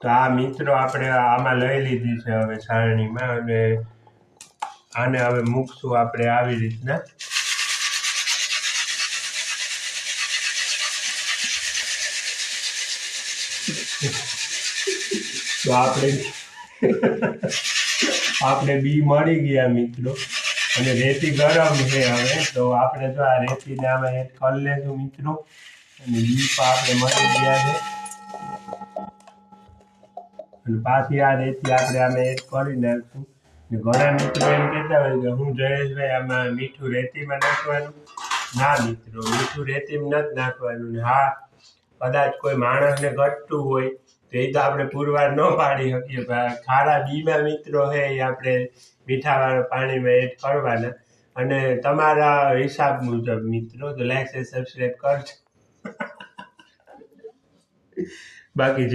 તો આ મિત્રો આપણે આમાં લઈ લીધી છે હવે સારણીમાં અને આને હવે મૂકશું આપણે આવી રીતના. તો આપણે આપણે બી મળી ગયા મિત્રો. અને રેતી ગરમ છે હવે. તો આપણે તો આ રેતીને આમાં એડ કરી લેશું મિત્રો. અને બી પણ આપણે મળી ગયા છે. અને પાછી આ રેતી આપણે આમે એડ કરી નાખશું. ને ઘણા મિત્રો એમ કહેતા હોય કે હું જયેશભાઈ આમાં મીઠું રેતીમાં નાખવાનું? ના મિત્રો, મીઠું રેતીમાં નથી નાખવાનું. ને હા, કદાચ કોઈ માણસને ઘટતું હોય, તો એ તો આપણે પુરવાર ન પાડી શકીએ. ખારા બીમા મિત્રો છે એ આપણે મીઠાવાળા પાણીમાં એડ કરવાના. અને તમારા હિસાબ મુજબ મિત્રો, તો લાઈક સબસ્ક્રાઈબ કરજો. બાકી જે